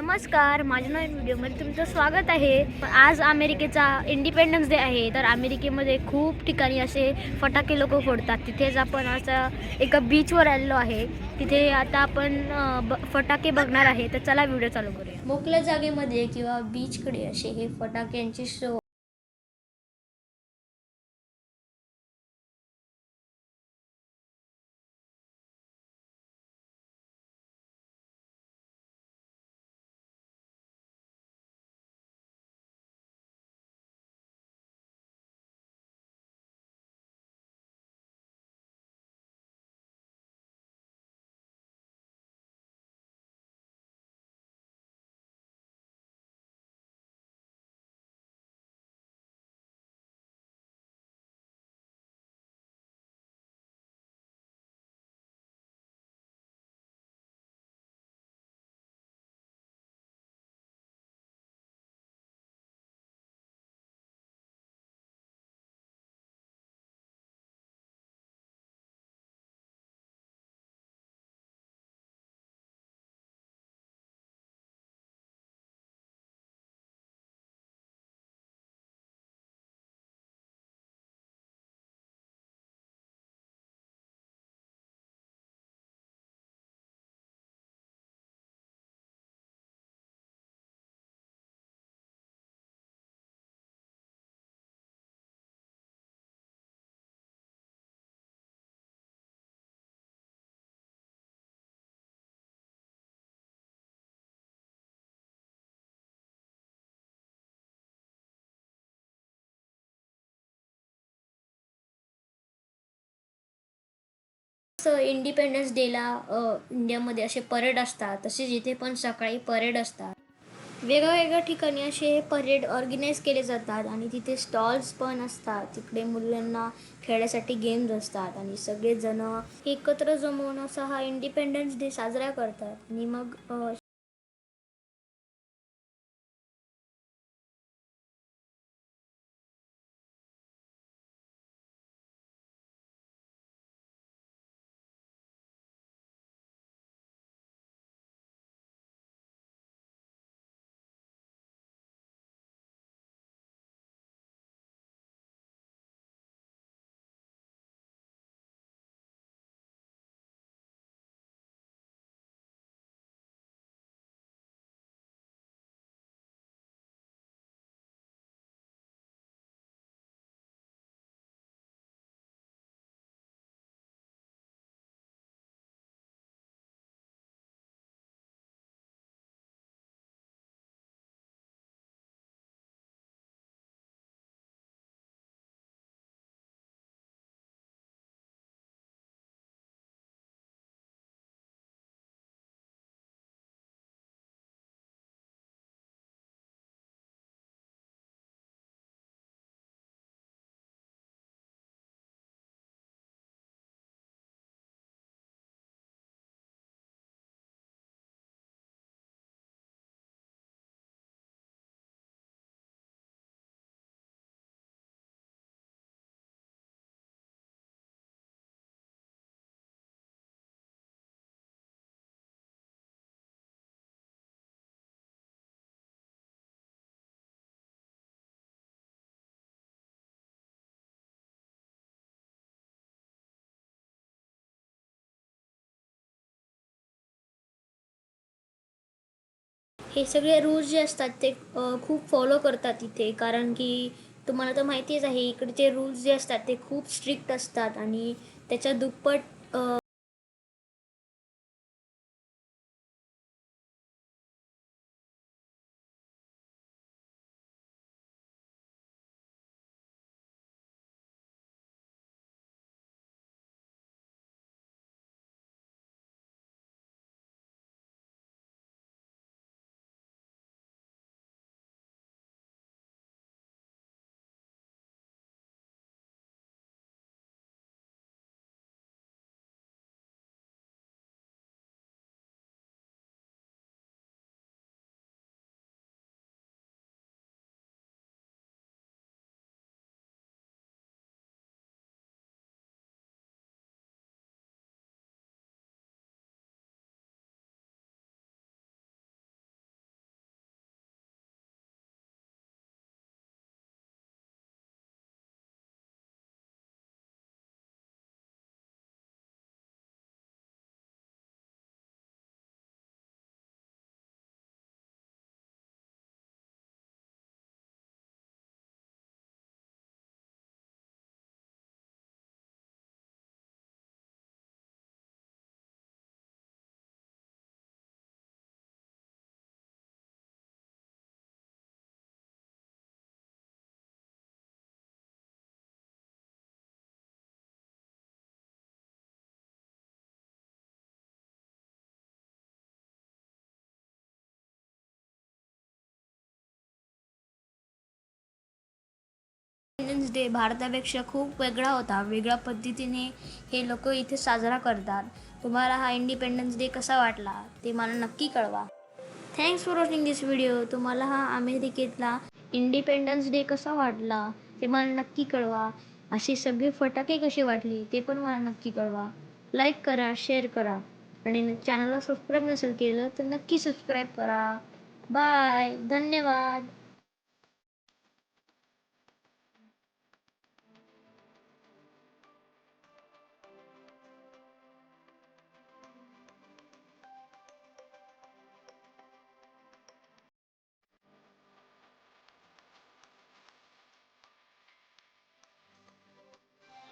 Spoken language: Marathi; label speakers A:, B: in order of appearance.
A: नमस्कार माझ्या नवीन व्हिडिओमध्ये तुमचं स्वागत आहे. आज अमेरिकेचा इंडिपेंडन्स डे आहे तर अमेरिकेमध्ये खूप ठिकाणी असे फटाके लोक फोडतात. तिथेच आपण असं एका बीचवर आलेलो आहे. तिथे आता आपण ब- फटाके बघणार आहे. तर चला व्हिडिओ चालू करूया. मोकल्या जागेमध्ये किंवा बीचकडे असे हे फटाक्यांचे शो इंडिपेंडन्स डेला इंडियामध्ये असे परेड असतात तसेच इथे पण सकाळी परेड असतात. वेगवेगळ्या ठिकाणी असे परेड ऑर्गनाईज केले जातात आणि तिथे स्टॉल्स पण असतात. तिकडे मुलांना खेळायसाठी गेम्स असतात आणि सगळेजण एकत्र जमवून असा हा इंडिपेंडन्स डे साजरा करतात. आणि मग हे सगळे रूल्स जे असतात ते खूप फॉलो करतात इथे. कारण की तुम्हाला तर माहितीच आहे इकडचे रूल्स जे असतात ते खूप स्ट्रिक्ट असतात. आणि त्याच्या दुप्पट इंडिपेंडन्स डे भारतापेक्षा खूप वेगळा होता. वेगळ्या पद्धतीने हे लोक इथे साजरा करतात. तुम्हाला हा इंडिपेंडन्स डे कसा वाटला ते मला नक्की कळवा. Thanks for watching this video तुम्हाला हा अमेरिकेतला इंडिपेंडन्स डे कसा वाटला ते मला नक्की कळवा. असे सगळे फटाके कसे वाटले ते पण मला नक्की कळवा. लाईक करा शेअर करा. आणि चॅनलला सबस्क्राईब नसेल केलं तर नक्की सबस्क्राईब करा. बाय धन्यवाद.